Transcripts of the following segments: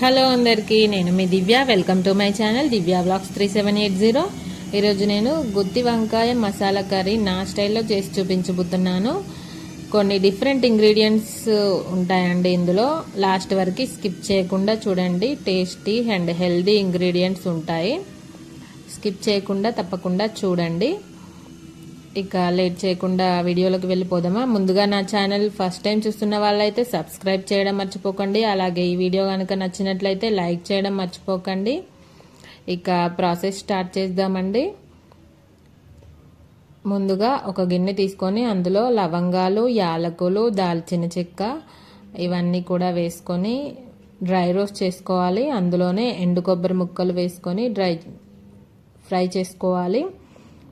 Hello అందరికీ నేను మీ Divya. Welcome to my channel Divya blogs three seven eight zero. ఈరోజు నేను గుత్తి వంకాయ మసాలా కర్రీ నా స్టైల్లో చేసి చూపించబోతున్నాను. కొన్ని డిఫరెంట్ ఇంగ్రీడియంట్స్ ఉంటాయండి ఇందులో. లాస్ట్ వరకు స్కిప్ చేయకుండా చూడండి. టేస్టీ అండ్ హెల్దీ ఇంగ్రీడియంట్స్ ఉంటాయి. స్కిప్ చేయకుండా తప్పకుండా చూడండి. ఇక లేట్ చేయకుండా వీడియోలోకి వెళ్ళిపోదామా? ముందుగా నా ఛానల్ ఫస్ట్ టైం చూస్తున్న వాళ్ళైతే సబ్స్క్రైబ్ చేయడం మర్చిపోకండి. అలాగే ఈ వీడియో కనుక నచ్చినట్లయితే లైక్ చేయడం మర్చిపోకండి. ఇక ప్రాసెస్ స్టార్ట్ చేద్దామండి. ముందుగా ఒక గిన్నె తీసుకొని అందులో లవంగాలు యాలకులు దాల్చిన చెక్క ఇవన్నీ కూడా వేసుకొని డ్రై రోస్ట్ చేసుకోవాలి. అందులోనే ఎండు కొబ్బరి ముక్కలు వేసుకొని డ్రై ఫ్రై చేసుకోవాలి.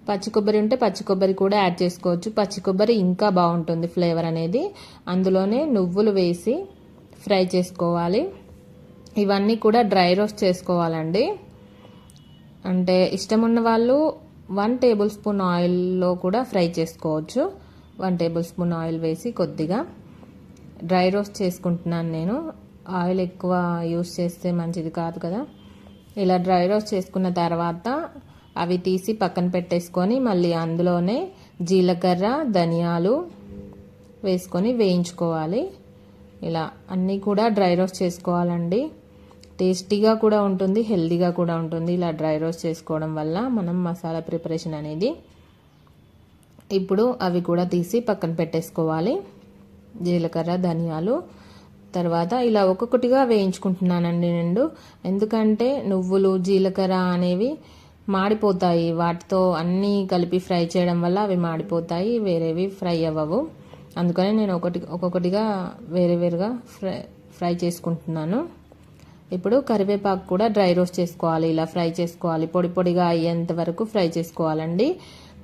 పచ్చి కొబ్బరి ఉంటే పచ్చి కొబ్బరి కూడా యాడ్ చేసుకోవచ్చు. పచ్చి కొబ్బరి ఇంకా బాగుంటుంది ఫ్లేవర్ అనేది. అందులోనే నువ్వులు వేసి ఫ్రై చేసుకోవాలి. ఇవన్నీ కూడా డ్రై రోస్ట్ చేసుకోవాలండి. అంటే ఇష్టం ఉన్న వాళ్ళు వన్ టేబుల్ స్పూన్ ఆయిల్లో కూడా ఫ్రై చేసుకోవచ్చు. వన్ టేబుల్ స్పూన్ ఆయిల్ వేసి కొద్దిగా డ్రై రోస్ట్ చేసుకుంటున్నాను నేను. ఆయిల్ ఎక్కువ యూస్ చేస్తే మంచిది కాదు కదా. ఇలా డ్రై రోస్ట్ చేసుకున్న తర్వాత అవి తీసి పక్కన పెట్టేసుకొని మళ్ళీ అందులోనే జీలకర్ర ధనియాలు వేసుకొని వేయించుకోవాలి. ఇలా అన్నీ కూడా డ్రై రోస్ట్ చేసుకోవాలండి. టేస్టీగా కూడా ఉంటుంది హెల్దీగా కూడా ఉంటుంది ఇలా డ్రై రోస్ట్ చేసుకోవడం వల్ల మనం మసాలా ప్రిపరేషన్ అనేది. ఇప్పుడు అవి కూడా తీసి పక్కన పెట్టేసుకోవాలి. జీలకర్ర ధనియాలు. తర్వాత ఇలా ఒక్కొక్కటిగా వేయించుకుంటున్నానండి నేను. ఎందుకంటే నువ్వులు జీలకర్ర అనేవి మాడిపోతాయి. వాటితో అన్నీ కలిపి ఫ్రై చేయడం వల్ల అవి మాడిపోతాయి. వేరేవి ఫ్రై అవ్వవు. అందుకని నేను ఒకటి ఒక్కొక్కటిగా వేరే వేరుగా ఫ్రై ఫ్రై చేసుకుంటున్నాను. ఇప్పుడు కరివేపాకు కూడా డ్రై రోస్ట్ చేసుకోవాలి. ఇలా ఫ్రై చేసుకోవాలి. పొడి పొడిగా అయ్యేంత వరకు ఫ్రై చేసుకోవాలండి.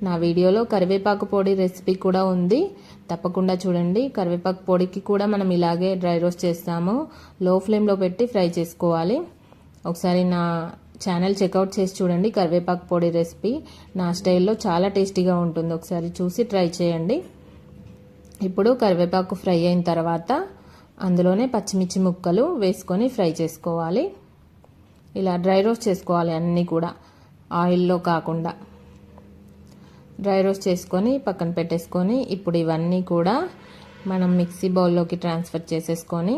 నా వీడియోలో కరివేపాకు పొడి రెసిపీ కూడా ఉంది. తప్పకుండా చూడండి. కరివేపాకు పొడికి కూడా మనం ఇలాగే డ్రై రోస్ట్ చేస్తాము. లో ఫ్లేమ్లో పెట్టి ఫ్రై చేసుకోవాలి. ఒకసారి నా ఛానల్ చెక్అవుట్ చేసి చూడండి. కరివేపాకు పొడి రెసిపీ నా స్టైల్లో చాలా టేస్టీగా ఉంటుంది. ఒకసారి చూసి ట్రై చేయండి. ఇప్పుడు కరివేపాకు ఫ్రై అయిన తర్వాత అందులోనే పచ్చిమిర్చి ముక్కలు వేసుకొని ఫ్రై చేసుకోవాలి. ఇలా డ్రై రోస్ట్ చేసుకోవాలి అన్నీ కూడా ఆయిల్లో కాకుండా. డ్రై రోస్ట్ చేసుకొని పక్కన పెట్టేసుకొని ఇప్పుడు ఇవన్నీ కూడా మనం మిక్సీ బౌల్లోకి ట్రాన్స్ఫర్ చేసేసుకొని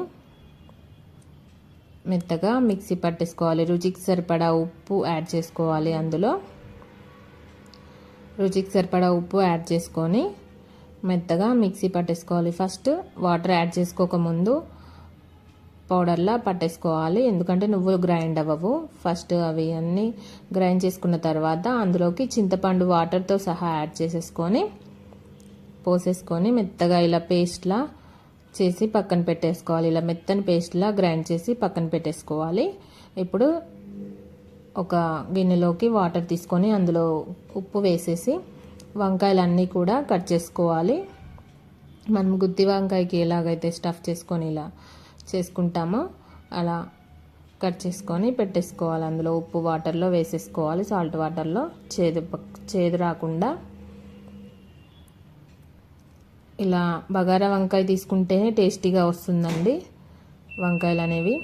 మెత్తగా మిక్సీ పట్టేసుకోవాలి. రుచికి సరిపడా ఉప్పు యాడ్ చేసుకోవాలి అందులో. రుచికి సరిపడా ఉప్పు యాడ్ చేసుకొని మెత్తగా మిక్సీ పట్టేసుకోవాలి. ఫస్ట్ వాటర్ యాడ్ చేసుకోకముందు పౌడర్లా పట్టేసుకోవాలి. ఎందుకంటే నువ్వులు గ్రైండ్ అవ్వవు. ఫస్ట్ అవి అన్నీ గ్రైండ్ చేసుకున్న తర్వాత అందులోకి చింతపండు వాటర్తో సహా యాడ్ చేసేసుకొని పోసేసుకొని మెత్తగా ఇలా పేస్ట్లా చేసి పక్కన పెట్టేసుకోవాలి. ఇలా మెత్తని పేస్ట్లా గ్రైండ్ చేసి పక్కన పెట్టేసుకోవాలి. ఇప్పుడు ఒక గిన్నెలోకి వాటర్ తీసుకొని అందులో ఉప్పు వేసేసి వంకాయలన్నీ కూడా కట్ చేసుకోవాలి. మనం గుత్తి వంకాయకి ఎలాగైతే స్టఫ్ చేసుకొని ఇలా చేసుకుంటామో అలా కట్ చేసుకొని పెట్టేసుకోవాలి. అందులో ఉప్పు వాటర్లో వేసేసుకోవాలి. సాల్ట్ వాటర్లో చేదు చేదు రాకుండా ఇలా బగారా వంకాయ తీసుకుంటేనే టేస్టీగా వస్తుందండి వంకాయలు అనేవి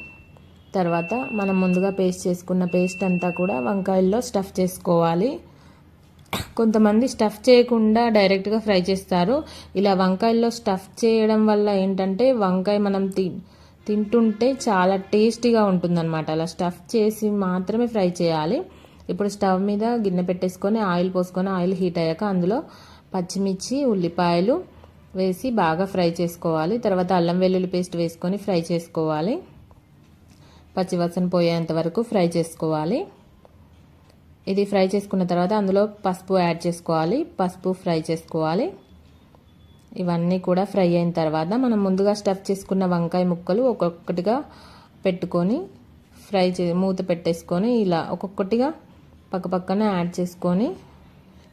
తర్వాత మనం ముందుగా పేస్ట్ చేసుకున్న పేస్ట్ అంతా కూడా వంకాయల్లో స్టఫ్ చేసుకోవాలి. కొంతమంది స్టఫ్ చేయకుండా డైరెక్ట్గా ఫ్రై చేస్తారు. ఇలా వంకాయల్లో స్టఫ్ చేయడం వల్ల ఏంటంటే వంకాయ మనం తి తింటుంటే చాలా టేస్టీగా ఉంటుందన్నమాట. అలా స్టఫ్ చేసి మాత్రమే ఫ్రై చేయాలి. ఇప్పుడు స్టవ్ మీద గిన్నె పెట్టేసుకొని ఆయిల్ పోసుకొని ఆయిల్ హీట్ అయ్యాక అందులో పచ్చిమిర్చి ఉల్లిపాయలు వేసి బాగా ఫ్రై చేసుకోవాలి. తర్వాత అల్లం వెల్లుల్లి పేస్ట్ వేసుకొని ఫ్రై చేసుకోవాలి. పచ్చివాసన పోయేంత వరకు ఫ్రై చేసుకోవాలి. ఇది ఫ్రై చేసుకున్న తర్వాత అందులో పసుపు యాడ్ చేసుకోవాలి. పసుపు ఫ్రై చేసుకోవాలి. ఇవన్నీ కూడా ఫ్రై అయిన తర్వాత మనం ముందుగా స్టఫ్ చేసుకున్న వంకాయ ముక్కలు ఒక్కొక్కటిగా పెట్టుకొని ఫ్రై చే మూత పెట్టేసుకొని ఇలా ఒక్కొక్కటిగా పక్కపక్కన యాడ్ చేసుకొని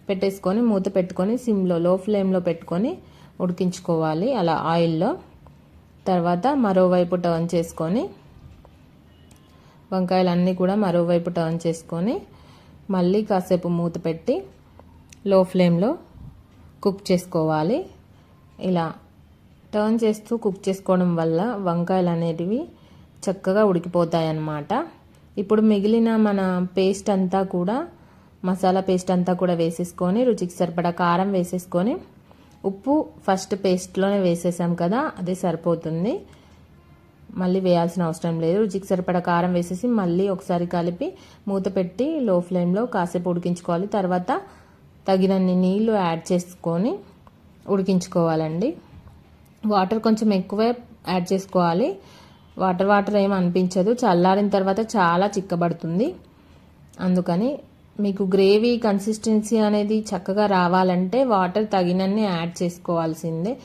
పెట్టేసుకొని మూత పెట్టుకొని సిమ్లో లో ఫ్లేమ్లో పెట్టుకొని ఉడికించుకోవాలి అలా ఆయిల్లో. తర్వాత మరోవైపు టర్న్ చేసుకొని వంకాయలన్నీ కూడా మరోవైపు టర్న్ చేసుకొని మళ్ళీ కాసేపు మూత పెట్టి లో ఫ్లేమ్లో కుక్ చేసుకోవాలి. ఇలా టర్న్ చేస్తూ కుక్ చేసుకోవడం వల్ల వంకాయలు అనేటివి చక్కగా ఉడికిపోతాయి అన్నమాట ఇప్పుడు మిగిలిన మన పేస్ట్ అంతా కూడా మసాలా పేస్ట్ అంతా కూడా వేసేసుకొని రుచికి సరిపడా కారం వేసేసుకొని ఉప్పు ఫస్ట్ పేస్ట్లోనే వేసేసాం కదా అదే సరిపోతుంది. మళ్ళీ వేయాల్సిన అవసరం లేదు. రుచికి సరిపడా కారం వేసేసి మళ్ళీ ఒకసారి కలిపి మూత పెట్టి లో ఫ్లేమ్లో కాసేపు ఉడికించుకోవాలి. తర్వాత తగినన్ని నీళ్ళు యాడ్ చేసుకొని ఉడికించుకోవాలండి. వాటర్ కొంచెం ఎక్కువే యాడ్ చేసుకోవాలి. వాటర్ వాటర్ ఏం అనిపించదు. చల్లారిన తర్వాత చాలా చిక్కబడుతుంది. అందుకని మీకు గ్రేవీ కన్సిస్టెన్సీ అనేది చక్కగా రావాలంటే వాటర్ తగినన్ని యాడ్ చేసుకోవాల్సిందే.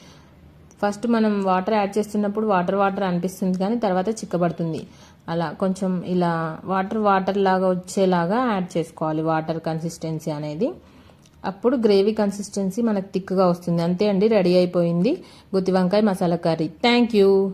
ఫస్ట్ మనం వాటర్ యాడ్ చేస్తున్నప్పుడు వాటర్ వాటర్ అనిపిస్తుంది కానీ తర్వాత చిక్కబడుతుంది. అలా కొంచెం ఇలా వాటర్ వాటర్ లాగా వచ్చేలాగా యాడ్ చేసుకోవాలి వాటర్ కన్సిస్టెన్సీ అనేది. అప్పుడు గ్రేవీ కన్సిస్టెన్సీ మనకు థిక్గా వస్తుంది. అంతే అండి రెడీ అయిపోయింది గుత్తి వంకాయ మసాలా కర్రీ. Thank you.